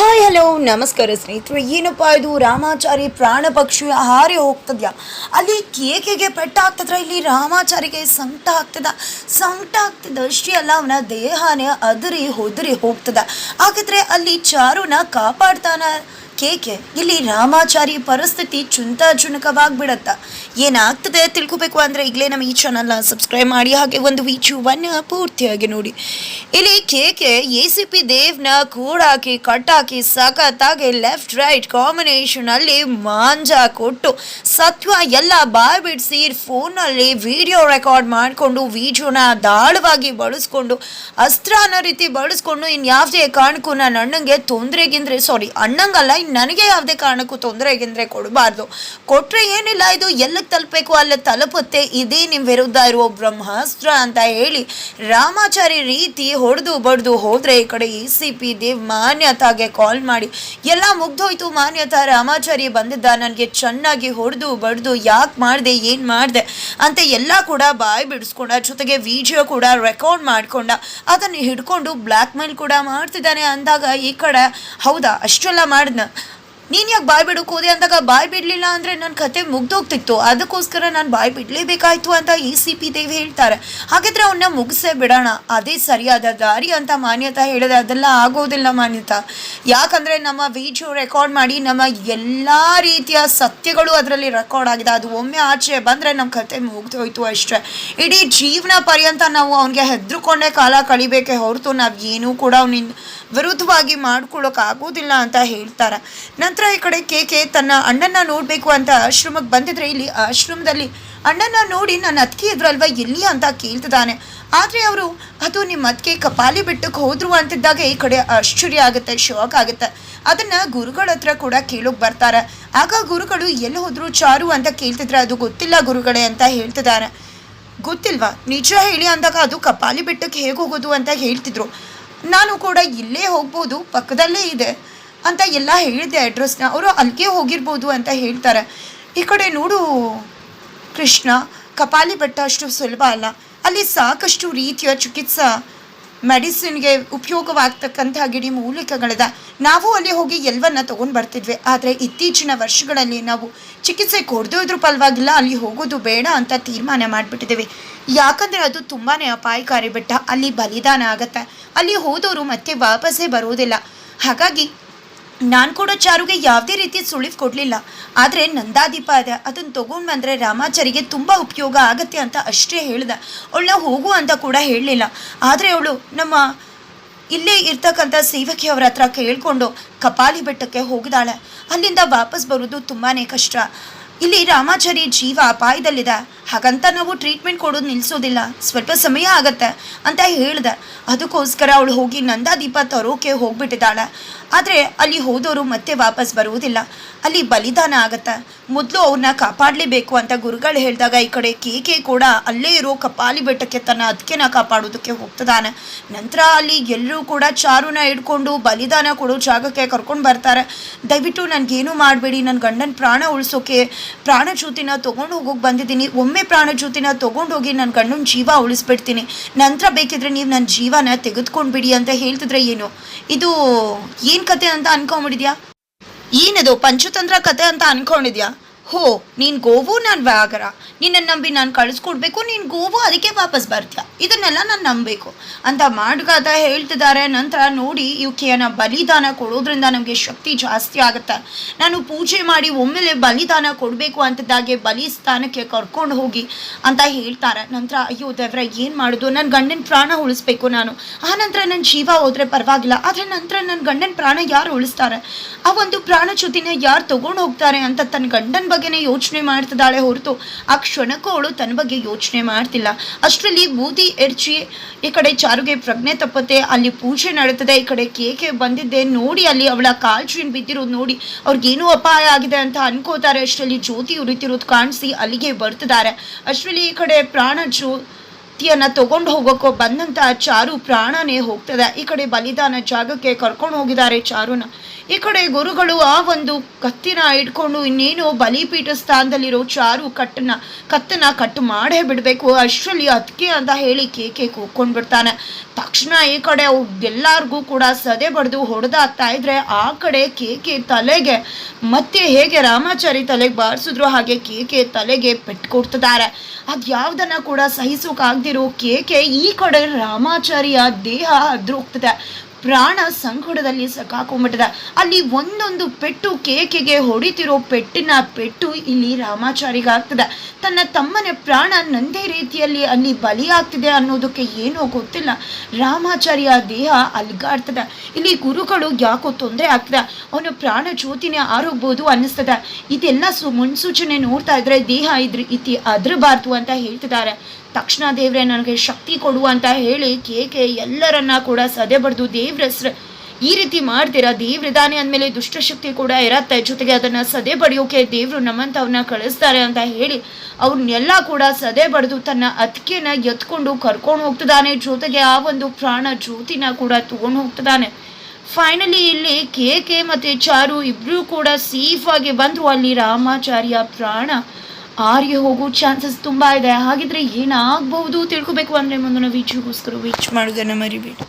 Hi hello ನಮಸ್ಕಾರ ಸ್ನೇಹಿತರು. ಏನಪ್ಪ ಇದು? ರಾಮಾಚಾರಿ ಪ್ರಾಣ ಪಕ್ಷಿ ಹಾರಿ ಹೋಗ್ತದ್ಯಾ? ಅಲ್ಲಿ ಕೇಕೆಗೆ ಪೆಟ್ಟಾಗ್ತದ್ರ ಇಲ್ಲಿ ರಾಮಾಚಾರಿಗೆ ಸಂಕಟ ಆಗ್ತದ. ಸಂಕಟ ಆಗ್ತದ ಅಷ್ಟೇ ಅಲ್ಲ, ಅವನ ದೇಹನೇ ಅದರಿ ಹೊದರಿ ಹೋಗ್ತದ. ಹಾಗಿದ್ರೆ ಅಲ್ಲಿ ಚಾರುನ ಕಾಪಾಡ್ತಾನ ಕೇಕೆ. ಇಲ್ಲಿ ರಾಮಾಚಾರಿ ಪರಿಸ್ಥಿತಿ ಚುಂತ ಚುಣಕವಾಗ್ಬಿಡತ್ತ ಏನಾಗ್ತದೆ ತಿಳ್ಕೊಬೇಕು ಅಂದರೆ ಈಗಲೇ ನಮ್ಮ ಈ ಚಾನಲ್ನ ಸಬ್ಸ್ಕ್ರೈಬ್ ಮಾಡಿ, ಹಾಗೆ ಒಂದು ವಿಡಿಯೋವನ್ನು ಪೂರ್ತಿಯಾಗಿ ನೋಡಿ. ಇಲ್ಲಿ ಕೇಕೆ ಎ ಸಿ ಪಿ ದೇವ್ನ ಕೂಡಾಕಿ, ಕಟ್ಟಾಕಿ, ಸಖತ್ತಾಗಿ ಲೆಫ್ಟ್ ರೈಟ್ ಕಾಂಬಿನೇಷನ್ ಅಲ್ಲಿ ಮಾಂಜ ಕೊಟ್ಟು, ಸತ್ವ ಎಲ್ಲ ಬಾಯ್ ಬಿಡಿಸಿ ಫೋನಲ್ಲಿ ವಿಡಿಯೋ ರೆಕಾರ್ಡ್ ಮಾಡಿಕೊಂಡು ವಿಡಿಯೋನ ದಾಳವಾಗಿ ಬಳಸ್ಕೊಂಡು, ಅಸ್ತ್ರ ಅನ್ನೋ ರೀತಿ ಬಳಸ್ಕೊಂಡು, ಇನ್ಯಾವುದೇ ಕಾರಣಕ್ಕೂ ನಾನು ಅಣ್ಣಂಗೆ ತೊಂದರೆಗಿಂದ್ರೆ ಸಾರಿ ಅಣ್ಣಂಗಲ್ಲ ನನಗೆ ಯಾವುದೇ ಕಾರಣಕ್ಕೂ ತೊಂದರೆಗಿಂದ್ರೆ ಕೊಡಬಾರ್ದು. ಕೊಟ್ಟರೆ ಏನಿಲ್ಲ, ಇದು ಎಲ್ಲಿಗೆ ತಲುಪಬೇಕು, ಅಲ್ಲಿ ತಲುಪುತ್ತೆ. ಇದೇ ನಿಮ್ಮ ವಿರುದ್ಧ ಇರುವ ಬ್ರಹ್ಮಾಸ್ತ್ರ ಅಂತ ಹೇಳಿ ರಾಮಾಚಾರಿ ರೀತಿ ಹೊಡೆದು ಬಡ್ದು ಹೋದರೆ ಈ ಕಡೆ ಇ ಸಿ ಪಿ ದೇವ್ ಮಾನ್ಯತಾಗೆ ಕಾಲ್ ಮಾಡಿ, ಎಲ್ಲ ಮುಗ್ದೋಯ್ತು ಮಾನ್ಯತಾ, ರಾಮಾಚಾರಿ ಬಂದಿದ್ದ, ನನಗೆ ಚೆನ್ನಾಗಿ ಹೊಡೆದು ಬಡ್ದು ಯಾಕೆ ಮಾಡಿದೆ, ಏನು ಮಾಡಿದೆ? ಅಂತ ಎಲ್ಲ ಕೂಡ ಬಾಯಿ ಬಿಡಿಸ್ಕೊಂಡ, ಜೊತೆಗೆ ವಿಡಿಯೋ ಕೂಡ ರೆಕಾರ್ಡ್ ಮಾಡಿಕೊಂಡ, ಅದನ್ನು ಹಿಡ್ಕೊಂಡು ಬ್ಲ್ಯಾಕ್ ಮೇಲ್ ಕೂಡ ಮಾಡ್ತಿದ್ದಾನೆ ಅಂದಾಗ ಈ ಕಡೆ, ಹೌದಾ, ಅಷ್ಟೆಲ್ಲ ಮಾಡಿದ್ನ? ನೀನು ಯಾಕೆ ಬಾಯ್ ಬಿಡೋಕೆ ಹೋದೆ ಅಂದಾಗ ಬಾಯ್ ಬಿಡಲಿಲ್ಲ ಅಂದರೆ ನನ್ನ ಕತೆ ಮುಗ್ದೋಗ್ತಿತ್ತು. ಅದಕ್ಕೋಸ್ಕರ ನಾನು ಬಾಯ್ ಬಿಡಲೇಬೇಕಾಯ್ತು ಅಂತ ಇ ಸಿ ಪಿ ದೇವಿ ಹೇಳ್ತಾರೆ. ಹಾಗಿದ್ರೆ ಅವನ್ನ ಮುಗಿಸೇ ಬಿಡೋಣ. ಅದೇ ಸರಿಯಾದ ದಾರಿ ಅಂತ ಮಾನ್ಯತಾ ಹೇಳಿದೆ. ಅದೆಲ್ಲ ಆಗೋದಿಲ್ಲ ಮಾನ್ಯತಾ. ಯಾಕಂದರೆ ನಮ್ಮ ವಿಡಿಯೋ ರೆಕಾರ್ಡ್ ಮಾಡಿ ನಮ್ಮ ಎಲ್ಲ ರೀತಿಯ ಸತ್ಯಗಳು ಅದರಲ್ಲಿ ರೆಕಾರ್ಡ್ ಆಗಿದೆ. ಅದು ಒಮ್ಮೆ ಆಚೆ ಬಂದರೆ ನಮ್ಮ ಕತೆ ಮುಗ್ದೋಯ್ತು ಅಷ್ಟೇ. ಇಡೀ ಜೀವನ ಪರ್ಯಂತ ನಾವು ಅವನಿಗೆ ಹೆದರ್ಕೊಂಡೇ ಕಾಲ ಕಳಿಬೇಕೆ ಹೊರತು ನಾವು ಏನೂ ಕೂಡ ಅವನಿಂದ ವಿರುದ್ಧವಾಗಿ ಆಗೋದಿಲ್ಲ ಅಂತ ಹೇಳ್ತಾರೆ. ನಂತರ ಈ ಕಡೆ ಕೆ ಕೆ ತನ್ನ ಅಣ್ಣನ ನೋಡಬೇಕು ಅಂತ ಆಶ್ರಮಕ್ಕೆ ಬಂದಿದ್ರೆ ಇಲ್ಲಿ ಆಶ್ರಮದಲ್ಲಿ ಅಣ್ಣನ ನೋಡಿ ನನ್ನ ಅತ್ತಿಗೆ ಇದ್ರಲ್ವ ಎಲ್ಲಿ ಅಂತ ಕೇಳ್ತಿದ್ದಾನೆ. ಆದರೆ ಅವರು, ಅದು ನಿಮ್ಮ ಅತ್ತಿಗೆ ಕಪಾಲಿ ಬೆಟ್ಟಕ್ಕೆ ಹೋದ್ರು ಅಂತಿದ್ದಾಗ ಈ ಕಡೆ ಆಶ್ಚರ್ಯ ಆಗುತ್ತೆ, ಶಾಕ್ ಆಗುತ್ತೆ. ಅದನ್ನ ಗುರುಗಳ ಹತ್ರ ಕೂಡ ಕೇಳೋಕೆ ಬರ್ತಾರೆ. ಆಗ ಗುರುಗಳು, ಎಲ್ಲಿ ಹೋದ್ರು ಚಾರು ಅಂತ ಕೇಳ್ತಿದ್ರೆ, ಅದು ಗೊತ್ತಿಲ್ಲ ಗುರುಗಳೇ ಅಂತ ಹೇಳ್ತಿದ್ದಾರೆ. ಗೊತ್ತಿಲ್ವಾ? ನಿಜ ಹೇಳಿ ಅಂದಾಗ ಅದು ಕಪಾಲಿ ಬೆಟ್ಟಕ್ಕೆ ಹೇಗೆ ಹೋಗೋದು ಅಂತ ಹೇಳ್ತಿದ್ರು. ನಾನು ಕೂಡ ಇಲ್ಲೇ ಹೋಗ್ಬೋದು, ಪಕ್ಕದಲ್ಲೇ ಇದೆ ಅಂತ ಎಲ್ಲ ಹೇಳಿದೆ ಅಡ್ರೆಸ್ನ ಅವರು ಅಲ್ಲಿಗೆ ಹೋಗಿರ್ಬೋದು ಅಂತ ಹೇಳ್ತಾರೆ. ಈ ಕಡೆ ನೋಡು ಕೃಷ್ಣ, ಕಪಾಲಿ ಬೆಟ್ಟ ಅಷ್ಟು ಸುಲಭ ಅಲ್ಲ. ಅಲ್ಲಿ ಸಾಕಷ್ಟು ರೀತಿಯ ಚಿಕಿತ್ಸಾ ಮೆಡಿಸಿನ್ಗೆ ಉಪಯೋಗವಾಗ್ತಕ್ಕಂಥ ಗಿಡಿ ಮೂಲಿಕೆಗಳಿದೆ, ನಾವು ಅಲ್ಲಿ ಹೋಗಿ ಎಲ್ಲವನ್ನ ತೊಗೊಂಡು ಬರ್ತಿದ್ವಿ. ಆದರೆ ಇತ್ತೀಚಿನ ವರ್ಷಗಳಲ್ಲಿ ನಾವು ಚಿಕಿತ್ಸೆ ಕೊಡದೇ ಇದ್ರೂ ಪರವಾಗಿಲ್ಲ, ಅಲ್ಲಿ ಹೋಗೋದು ಬೇಡ ಅಂತ ತೀರ್ಮಾನ ಮಾಡಿಬಿಟ್ಟಿದ್ದೀವಿ. ಯಾಕಂದರೆ ಅದು ತುಂಬಾ ಅಪಾಯಕಾರಿ ಬೆಟ್ಟ. ಅಲ್ಲಿ ಬಲಿದಾನ ಆಗುತ್ತೆ. ಅಲ್ಲಿ ಹೋದವರು ಮತ್ತೆ ವಾಪಸ್ಸೇ ಬರೋದಿಲ್ಲ. ಹಾಗಾಗಿ ನಾನು ಕೂಡ ಚಾರುಗೆ ಯಾವುದೇ ರೀತಿ ಸುಳಿವು ಕೊಡಲಿಲ್ಲ. ಆದರೆ ನಂದಾದೀಪ ಇದೆ ಅದನ್ನು ತೊಗೊಂಡು ಬಂದರೆ ರಾಮಾಚಾರಿಗೆ ತುಂಬ ಉಪಯೋಗ ಆಗತ್ತೆ ಅಂತ ಅಷ್ಟೇ ಹೇಳಿದೆ. ಅವಳನ್ನ ಹೋಗು ಅಂತ ಕೂಡ ಹೇಳಲಿಲ್ಲ. ಆದರೆ ಅವಳು ನಮ್ಮ ಇಲ್ಲೇ ಇರ್ತಕ್ಕಂಥ ಸೇವಕಿಯವರ ಹತ್ರ ಕೇಳಿಕೊಂಡು ಕಪಾಲಿ ಬೆಟ್ಟಕ್ಕೆ ಹೋಗಿದಾಳೆ. ಅಲ್ಲಿಂದ ವಾಪಸ್ ಬರೋದು ತುಂಬಾ ಕಷ್ಟ. ಇಲ್ಲಿ ರಾಮಾಚಾರಿ ಜೀವ ಅಪಾಯದಲ್ಲಿದೆ. ಹಾಗಂತ ನಾವು ಟ್ರೀಟ್ಮೆಂಟ್ ಕೊಡೋದು ನಿಲ್ಲಿಸೋದಿಲ್ಲ ಸ್ವಲ್ಪ ಸಮಯ ಆಗತ್ತೆ ಅಂತ ಹೇಳ್ದೆ. ಅದಕ್ಕೋಸ್ಕರ ಅವಳು ಹೋಗಿ ನಂದಾದೀಪ ತರೋಕೆ ಹೋಗ್ಬಿಟ್ಟಿದ್ದಾಳೆ. ಆದರೆ ಅಲ್ಲಿ ಹೋದವರು ಮತ್ತೆ ವಾಪಸ್ ಬರುವುದಿಲ್ಲ. ಅಲ್ಲಿ ಬಲಿದಾನ ಆಗತ್ತೆ. ಮೊದಲು ಅವ್ರನ್ನ ಕಾಪಾಡಲೇಬೇಕು ಅಂತ ಗುರುಗಳು ಹೇಳಿದಾಗ ಈ ಕಡೆ ಕೇಕೆ ಕೂಡ ಅಲ್ಲೇ ಇರೋ ಕಪಾಲಿ ಬೆಟ್ಟಕ್ಕೆ ತನ್ನ ಅದಕ್ಕೆನ ಕಾಪಾಡೋದಕ್ಕೆ ಹೋಗ್ತದಾನೆ ನಂತರ ಅಲ್ಲಿ ಎಲ್ಲರೂ ಕೂಡ ಚಾರುನ ಹಿಡ್ಕೊಂಡು ಬಲಿದಾನ ಕೊಡೋ ಜಾಗಕ್ಕೆ ಕರ್ಕೊಂಡು ಬರ್ತಾರೆ. ದಯವಿಟ್ಟು ನನಗೇನು ಮಾಡಬೇಡಿ. ನನ್ನ ಗಂಡನ ಪ್ರಾಣ ಉಳಿಸೋಕೆ ಪ್ರಾಣಜ್ಯೋತಿನ ತೊಗೊಂಡು ಹೋಗೋಕೆ ಬಂದಿದ್ದೀನಿ. ಒಮ್ಮೆ ಪ್ರಾಣಜ್ಯೋತಿನ ಜ್ಯೋತಿನ ತಗೊಂಡೋಗಿ ನನ್ನ ಗಂಡನ ಜೀವ ಉಳಿಸ್ಬಿಡ್ತೀನಿ. ನಂತರ ಬೇಕಿದ್ರೆ ನೀವು ನನ್ನ ಜೀವನ ತೆಗೆದುಕೊಂಡು ಬಿಡಿ ಅಂತ ಹೇಳ್ತಿದ್ರೆ ಏನು? ಇದು ಏನು ಕತೆ ಅಂತ ಅನ್ಕೊಂಬಿಡಿದ್ಯಾ ಏನದು ಪಂಚತಂತ್ರ ಕತೆ ಅಂತ ಅನ್ಕೊಂಡಿದ್ಯಾ? ಹೋ, ನೀನು ಗೋವು ನಾನು ವ್ಯಾಗರ ನಿನ್ನನ್ನು ನಂಬಿ ನಾನು ಕಳಿಸ್ಕೊಡ್ಬೇಕು, ನೀನು ಗೋವು ಅದಕ್ಕೆ ವಾಪಸ್ ಬರ್ತೀಯ. ಇದನ್ನೆಲ್ಲ ನಾನು ನಂಬಬೇಕು. ಅಂತ ಮಾಡ್ಗಾತ ಹೇಳ್ತಿದ್ದಾರೆ ನಂತರ ನೋಡಿ ಇವಕ್ಕೆನ ಬಲಿದಾನ ಕೊಡೋದ್ರಿಂದ ನಮಗೆ ಶಕ್ತಿ ಜಾಸ್ತಿ ಆಗುತ್ತೆ. ನಾನು ಪೂಜೆ ಮಾಡಿ ಒಮ್ಮೆಲೆ ಬಲಿದಾನ ಕೊಡಬೇಕು ಅಂತದಾಗೆ ಬಲಿ ಸ್ಥಾನಕ್ಕೆ ಕರ್ಕೊಂಡು ಹೋಗಿ ಅಂತ ಹೇಳ್ತಾರೆ. ನಂತರ, ಅಯ್ಯೋ ದೇವ್ರ, ಏನು ಮಾಡೋದು? ನನ್ನ ಗಂಡನ ಪ್ರಾಣ ಉಳಿಸ್ಬೇಕು ನಾನು. ಆ ನಂತರ ನನ್ನ ಜೀವ ಹೋದ್ರೆ ಪರವಾಗಿಲ್ಲ. ಆದರೆ ನಂತರ ನನ್ನ ಗಂಡನ ಪ್ರಾಣ ಯಾರು ಉಳಿಸ್ತಾರೆ? ಆ ಒಂದು ಪ್ರಾಣ ಜೊತೆನ ಯಾರು ತಗೊಂಡು ಹೋಗ್ತಾರೆ ಅಂತ ತನ್ನ ಗಂಡನ ಬಗ್ಗೆನೇ ಯೋಚನೆ ಮಾಡ್ತಿದ್ದಾಳೆ ಹೊರತು ಆ ಕ್ಷಣಕ್ಕೂ ಅವಳು ತನ್ನ ಬಗ್ಗೆ ಯೋಚನೆ ಮಾಡ್ತಿಲ್ಲ. ಅಷ್ಟರಲ್ಲಿ ಬೂದಿ ಎರ್ಚಿ ಈ ಕಡೆ ಚಾರುಗೆ ಪ್ರಜ್ಞೆ ತಪ್ಪತ್ತೆ, ಅಲ್ಲಿ ಪೂಜೆ ನಡೀತದೆ, ಈ ಕಡೆ ಕೇಕೆ ಬಂದಿದ್ದೆ, ನೋಡಿ ಅಲ್ಲಿ ಅವಳ ಕಾಲ್ಚೀನ್ ಬಿದ್ದಿರೋದು ನೋಡಿ ಅವ್ರಿಗೇನು ಅಪಾಯ ಆಗಿದೆ ಅಂತ ಅನ್ಕೋತಾರೆ. ಅಷ್ಟರಲ್ಲಿ ಜ್ಯೋತಿ ಉರಿತಿರೋದು ಕಾಣಿಸಿ ಅಲ್ಲಿಗೆ ಬರ್ತಿದ್ದಾರೆ. ಅಷ್ಟರಲ್ಲಿ ಈ ಕಡೆ ಪ್ರಾಣ ಜೋ ತಗೊಂಡು ಬಂದಂತ ಚಾರು ಪ್ರಾಣನೇ ಹೋಗ್ತದೆ. ಈ ಕಡೆ ಬಲಿದಾನ ಜಾಗಕ್ಕೆ ಕರ್ಕೊಂಡು ಹೋಗಿದ್ದಾರೆ ಚಾರುನ. ಈ ಕಡೆ ಗುರುಗಳು ಆ ಒಂದು ಕತ್ತಿನ ಇಟ್ಕೊಂಡು ಇನ್ನೇನು ಬಲಿಪೀಠ ಸ್ಥಾನದಲ್ಲಿರೋ ಚಾರು ಕಟ್ಟನ ಕತ್ತನ್ನ ಕಟ್ಟು ಮಾಡೇ ಬಿಡಬೇಕು. ಅಷ್ಟರಲ್ಲಿ ಅದಕ್ಕೆ ಅಂತ ಹೇಳಿ ಕೇಕೆ ಕೂಕೊಂಡು ಬಿಡ್ತಾನೆ ತಕ್ಷಣ ಈ ಕಡೆ ಎಲ್ಲಾರ್ಗೂ ಕೂಡ ಸದೆ ಬಡ್ದು ಹೊಡೆದಾಗ್ತಾ ಇದ್ರೆ ಆ ಕಡೆ ಕೇಕೆ ತಲೆಗೆ, ಮತ್ತೆ ಹೇಗೆ ರಾಮಾಚಾರಿ ತಲೆಗೆ ಬಾರಿಸಿದ್ರು ಹಾಗೆ ಕೇಕೆ ತಲೆಗೆ ಪೆಟ್ಟು ಕೊಡ್ತಿದ್ದಾರೆ ಅದು ಯಾವುದನ್ನ ಕೂಡ ಸಹಿಸೋಕಾಗ್ದಿರೋ ಕೇಕೆ ಈ ಕಡೆ ರಾಮಾಚಾರಿಯ ದೇಹ ಅದ್ರ ಹೋಗ್ತದೆ ಪ್ರಾಣ ಸಂಕಟದಲ್ಲಿ ಸಕಾಕೊಂಡ್ಬಿಟ್ಟಿದೆ ಅಲ್ಲಿ ಒಂದೊಂದು ಪೆಟ್ಟು ಕೇಕೆಗೆ ಹೊಡಿತಿರೋ ಪೆಟ್ಟಿನ ಪೆಟ್ಟು ಇಲ್ಲಿ ರಾಮಾಚಾರಿಗಾಗ್ತದೆ. ತನ್ನ ತಮ್ಮನ ಪ್ರಾಣ ನಂದೇ ರೀತಿಯಲ್ಲಿ ಅಲ್ಲಿ ಬಲಿಯಾಗ್ತಿದೆ ಅನ್ನೋದಕ್ಕೆ ಏನೋ ಗೊತ್ತಿಲ್ಲ. ರಾಮಾಚಾರಿಯ ದೇಹ ಅಲ್ಗಾಡ್ತದೆ. ಇಲ್ಲಿ ಗುರುಗಳು ಯಾಕೋ ತೊಂದರೆ ಆಗ್ತದೆ. ಅವನ ಪ್ರಾಣ ಜ್ಯೋತಿನೇ ಆರೋಗ್ಬೋದು ಅನ್ನಿಸ್ತದೆ. ಇದೆಲ್ಲ ಸು ಮುನ್ಸೂಚನೆ ನೋಡ್ತಾ ಇದ್ರೆ ದೇಹ ಇದ್ರ ಇತಿ ಅದ್ರಬಾರ್ದು ಅಂತ ಹೇಳ್ತಿದ್ದಾರೆ. ತಕ್ಷಣ ದೇವ್ರೆ, ನನಗೆ ಶಕ್ತಿ ಕೊಡು ಅಂತ ಹೇಳಿ ಕೇಕೆ ಎಲ್ಲರನ್ನ ಕೂಡ ಸದೆ ಬಡ್ದು ದೇವ್ರ ಹೆಸ್ರು ಈ ರೀತಿ ಮಾಡ್ತೀರಾ? ದೇವ್ರಿದಾನೆ ಅಂದಮೇಲೆ ದುಷ್ಟಶಕ್ತಿ ಕೂಡ ಇರತ್ತೆ. ಜೊತೆಗೆ ಅದನ್ನ ಸದೆ ಬಡಿಯೋಕೆ ದೇವ್ರು ಅವನ್ನ ಕಳಿಸ್ತಾರೆ ಅಂತ ಹೇಳಿ ಅವ್ರನ್ನೆಲ್ಲ ಕೂಡ ಸದೆ ಬಡಿದು ತನ್ನ ಅತ್ತಿಗೆನ ಎತ್ಕೊಂಡು ಕರ್ಕೊಂಡು ಹೋಗ್ತಿದ್ದಾನೆ. ಜೊತೆಗೆ ಆ ಒಂದು ಪ್ರಾಣ ಜ್ಯೋತಿನ ಕೂಡ ತಗೊಂಡು ಹೋಗ್ತಿದ್ದಾನೆ. ಫೈನಲಿ ಇಲ್ಲಿ ಕೆ ಕೆ ಮತ್ತೆ ಚಾರು ಇಬ್ರು ಕೂಡ ಸೇಫ್ ಆಗಿ ಬಂದ್ರು. ಅಲ್ಲಿ ರಾಮಾಚಾರ್ಯ ಪ್ರಾಣ ಆರ್ಗೆ ಹೋಗೋ ಚಾನ್ಸಸ್ ತುಂಬಾ ಇದೆ. ಹಾಗಿದ್ರೆ ಏನಾಗ್ಬಹುದು ತಿಳ್ಕೊಬೇಕು ಅಂದ್ರೆ ಮುಂದಿನ ವೀಚಿಗೋಸ್ಕರ ವೀಚ್ ಮಾಡೋದನ್ನು ಮರಿಬೇಡಿ.